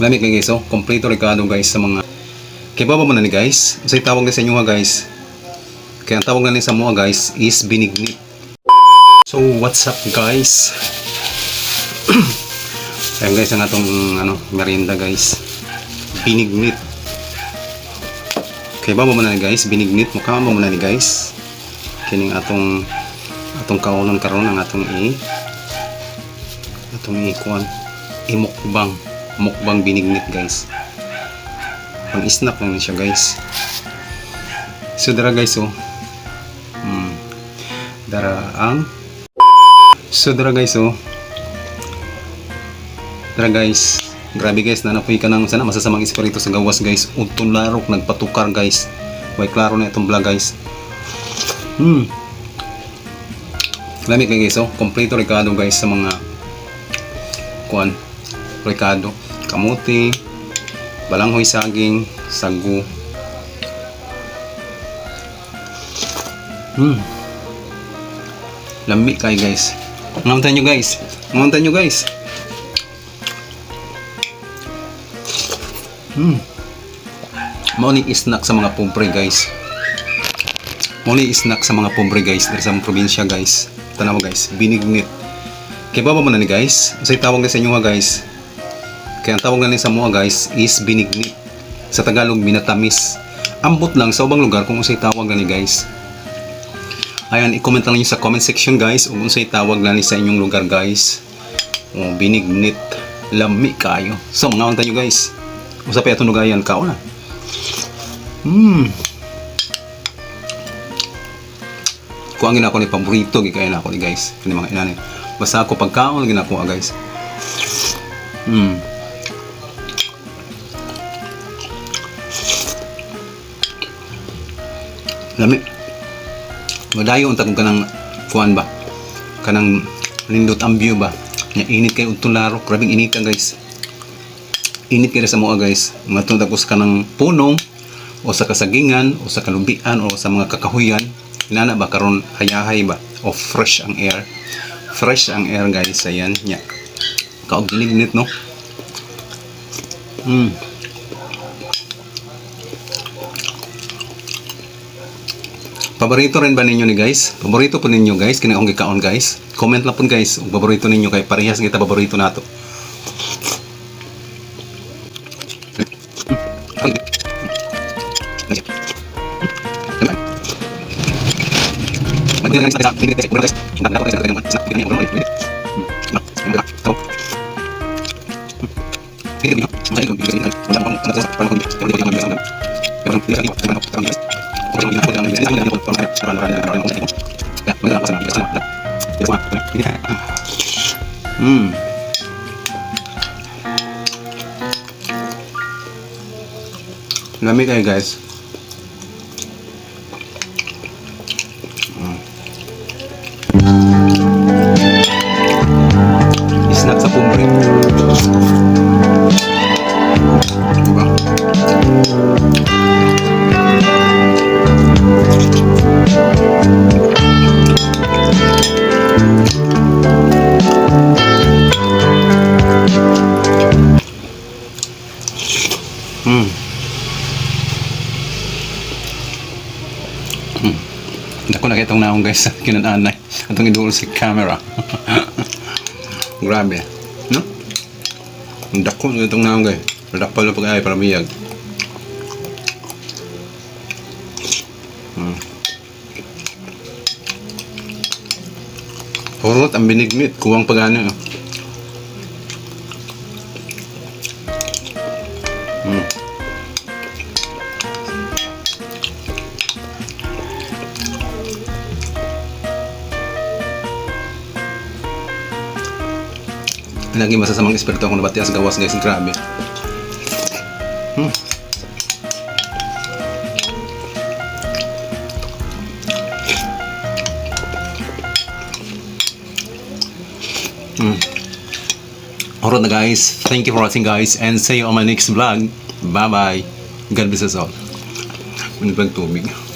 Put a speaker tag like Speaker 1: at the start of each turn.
Speaker 1: Lami kay guys, oh. Kompleto rekado guys sa mga Kibaba mo na ni guys. Sa tawag na sa inyo nga guys. Kaya ang tawag na sa mga guys is binignit. So what's up guys? Ayan guys ang atong ano, merienda guys. Binignit. Kaya baba mo na ni guys, binignit mo kama mo na ni guys. Kining atong atong kaunon karon ang atong i atong ikuan imukbang mukbang binignit guys. Pang snap lang ni siya guys. So dara guys oh. Hmm. dara ang so dara guys oh. Dara guys. Grabe guys nanapoy ka ng sana masasamang espiritu sa gawas guys. Untun larok nagpatukar guys. Way klaro na itong vlog guys. Hmm. Lamig guys oh. Kompleto rekado guys sa mga kuan rekado kamuti balanghoy saging sagu. Hmm. Lami kay guys. Ngamuntan nyo guys. Ngamuntan nyo guys. Hmm. Ni snack sa mga pobre guys. Ni snack sa mga pobre guys dari sa mga probinsya guys. Tanaw guys. Binignit kay baba mo na ni guys. Sa tawag na sa inyo nga guys kaya ang tawag na ni sa mga guys is binignit sa Tagalog binatamis. Ambot lang sa ubang lugar kung unsay tawag na ni guys. Ayan i-comment lang niyo sa comment section guys kung unsay tawag na ni sa inyong lugar guys. O binignit lami kayo. So mga unta nyo guys usap pa itong lugayan kao na. Hmm. Kuha gina ako ni paborito gikaya na ako ni guys kani mga inani. Basta ako pagkaon gina ko guys. Hmm lami. Madayo unta kung kanang kuan ba? Kanang nindot ang view ba? Nya init kay udtong laro. Grabing init guys. Init kay sa mga guys. Matun tapos kanang punong o sa kasagingan o sa kalubian o sa mga kakahuyan. Inana ba? Karon hayahay ba? O fresh ang air. Fresh ang air guys. Ayan nya. Kaog ginignit no? Mm. Paborito rin ba ninyo ni guys? Paborito po ninyo guys? Kini akong gikaon guys? Comment lang po guys kung paborito ninyo kay parehas kita paborito nato. Hmm. Lamig kayo guys. Mm. Snack sa pumbre. Dako na kitong naong guys sa kinananay. Atong iduol si camera. Grabe. No? Ang Dako na itong guys. Dako na pag ay para biyag. Hmm. Hurot ang binignit. Kuwang pagano. oh. Hmm. Lagi masasamang espiritu ako nabati sa gawas guys, grabe. Hmm. Hmm. Alright guys, thank you for watching guys and see you on my next vlog. Bye bye. God bless us all. Manibag tubig.